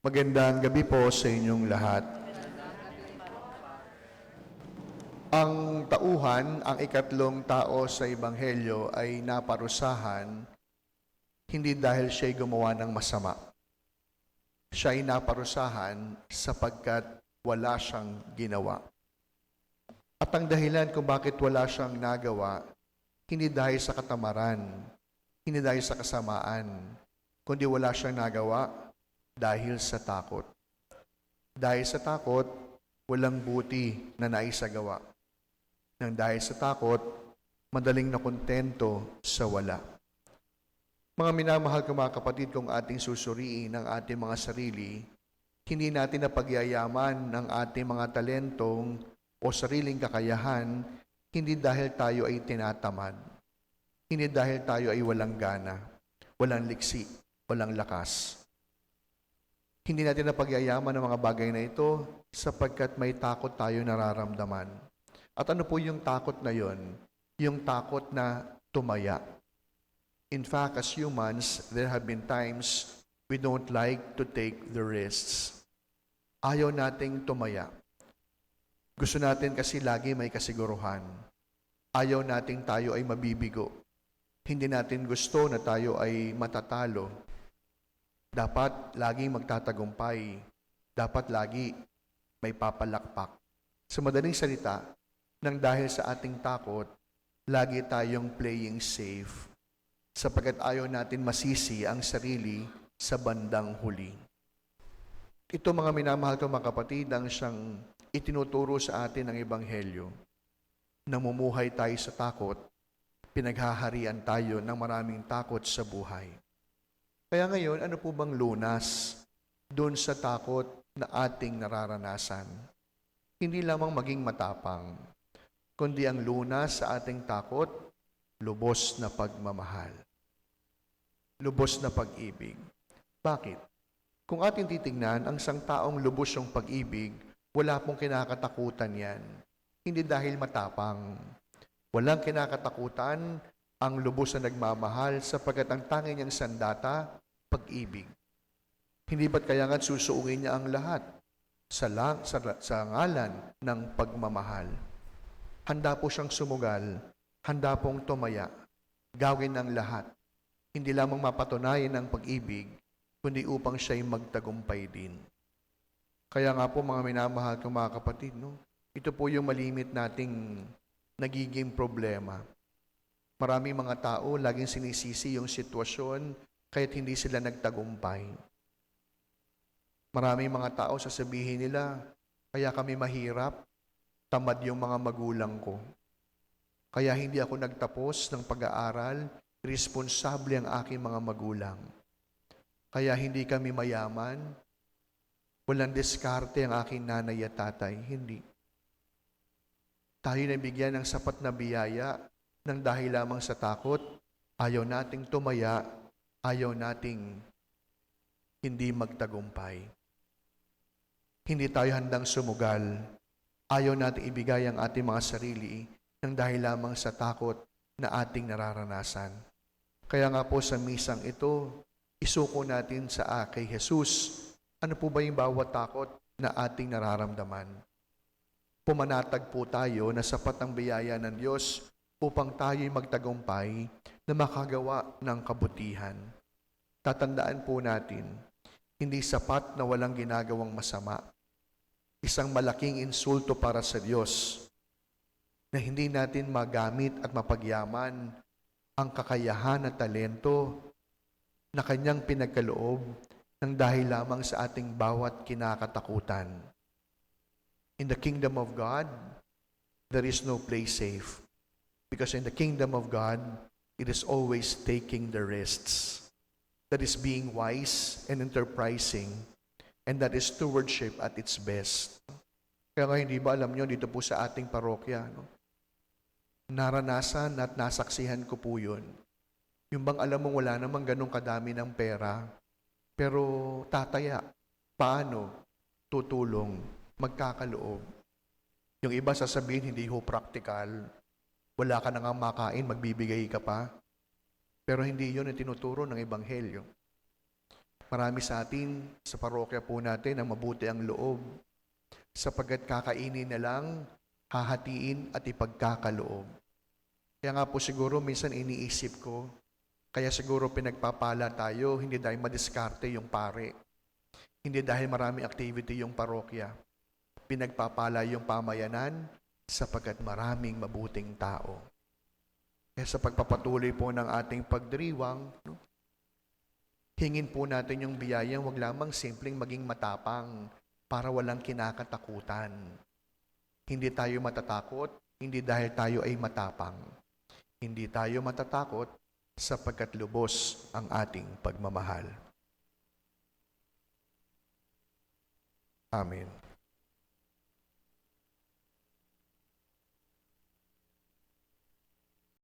Magandang gabi po sa inyong lahat. Ang tauhan, ang ikatlong tao sa Ebanghelyo ay naparusahan hindi dahil siya'y gumawa ng masama. Siya ay naparusahan sapagkat wala siyang ginawa. At ang dahilan kung bakit wala siyang nagawa, hindi dahil sa katamaran, hindi dahil sa kasamaan, kundi wala siyang nagawa dahil sa takot. Dahil sa takot, walang buti na naisagawa. Nang dahil sa takot, madaling nakontento sa wala. Mga minamahal ko mga kapatid, kung ating susuriin ang ating mga sarili, hindi natin napagyayaman ng ating mga talentong o sariling kakayahan, hindi dahil tayo ay tinatamad. Hindi dahil tayo ay walang gana, walang liksi, walang lakas. Hindi natin napagyayaman ng mga bagay na ito sapagkat may takot tayo nararamdaman. At ano po yung takot na yon? Yung takot na tumaya. In fact, as humans, there have been times we don't like to take the risks. Ayaw nating tumaya. Gusto natin kasi lagi may kasiguruhan. Ayaw nating tayo ay mabibigo. Hindi natin gusto na tayo ay matatalo. Dapat laging magtatagumpay. Dapat lagi may papalakpak. Sa madaling salita, nang dahil sa ating takot, lagi tayong playing safe sapagkat ayaw natin masisi ang sarili sa bandang huli. Ito mga minamahal ko mga kapatid ang siyang itinuturo sa atin ng Ebanghelyo. Namumuhay tayo sa takot, pinaghaharian tayo ng maraming takot sa buhay. Kaya ngayon, ano po bang lunas doon sa takot na ating nararanasan? Hindi lamang maging matapang, kundi ang lunas sa ating takot, lubos na pagmamahal. Lubos na pag-ibig. Bakit? Kung ating titingnan, ang isang taong lubos yung pag-ibig, wala pong kinakatakutan yan. Hindi dahil matapang. Walang kinakatakutan ang lubos na nagmamahal sapagkat ang tanging niyang sandata, pag-ibig. Hindi ba't kaya nga susuungin niya ang lahat sa, lang, sa, sa ngalan ng pagmamahal? Handa po siyang sumugal, handa pong tumaya, gawin ang lahat. Hindi lamang mapatunayan ang pag-ibig, kundi upang siya'y magtagumpay din. Kaya nga po mga minamahal kong mga kapatid, no? ito po yung malimit nating nagiging problema. Maraming mga tao laging sinisisi yung sitwasyon kahit hindi sila nagtagumpay. Maraming mga tao sasabihin nila, kaya kami mahirap, tamad yung mga magulang ko. Kaya hindi ako nagtapos ng pag-aaral, responsable ang aking mga magulang. Kaya hindi kami mayaman, walang diskarte ang aking nanay at tatay, hindi. Tayo nabigyan ng sapat na biyaya ng dahil lamang sa takot, ayaw nating tumaya, ayaw nating hindi magtagumpay. Hindi tayo handang sumugal, ayaw nating ibigay ang ating mga sarili ng dahil lamang sa takot na ating nararanasan. Kaya nga po sa misang ito, isuko natin sa kay Jesus, ano po ba yung bawat takot na ating nararamdaman? Pumanatag po tayo na sapat ang biyaya ng Diyos upang tayo'y magtagumpay na makagawa ng kabutihan. Tatandaan po natin, hindi sapat na walang ginagawang masama. Isang malaking insulto para sa Diyos na hindi natin magamit at mapagyaman ang kakayahan at talento na kanyang pinagkaloob ng dahil lamang sa ating bawat kinakatakutan. In the kingdom of God, there is no place safe. Because in the kingdom of God, it is always taking the risks. That is being wise and enterprising. And that is stewardship at its best. Kaya nga hindi ba alam nyo dito po sa ating parokya, no? naranasan at nasaksihan ko po yun. Yung bang alam mo wala namang ganong kadami ng pera, pero tataya, paano, tutulong, magkakaloob. Yung iba sasabihin, hindi ho practical, wala ka na nga makain, magbibigay ka pa. Pero hindi yun ang tinuturo ng Ebanghelyo. Marami sa atin, sa parokya po natin, ang mabuti ang loob. Sapagkat kakainin na lang, hahatiin at ipagkakaloob. Kaya nga po siguro minsan iniisip ko, kaya siguro pinagpapala tayo, hindi dahil madiskarte yung pare. Hindi dahil marami activity yung parokya. Pinagpapala yung pamayanan sapagkat maraming mabuting tao. Kaya sa pagpapatuloy po ng ating pagdiriwang, no, hingin po natin yung biyayang wag lamang simpleng maging matapang para walang kinakatakutan. Hindi tayo matatakot, hindi dahil tayo ay matapang. Hindi tayo matatakot sapagkat lubos ang ating pagmamahal. Amen.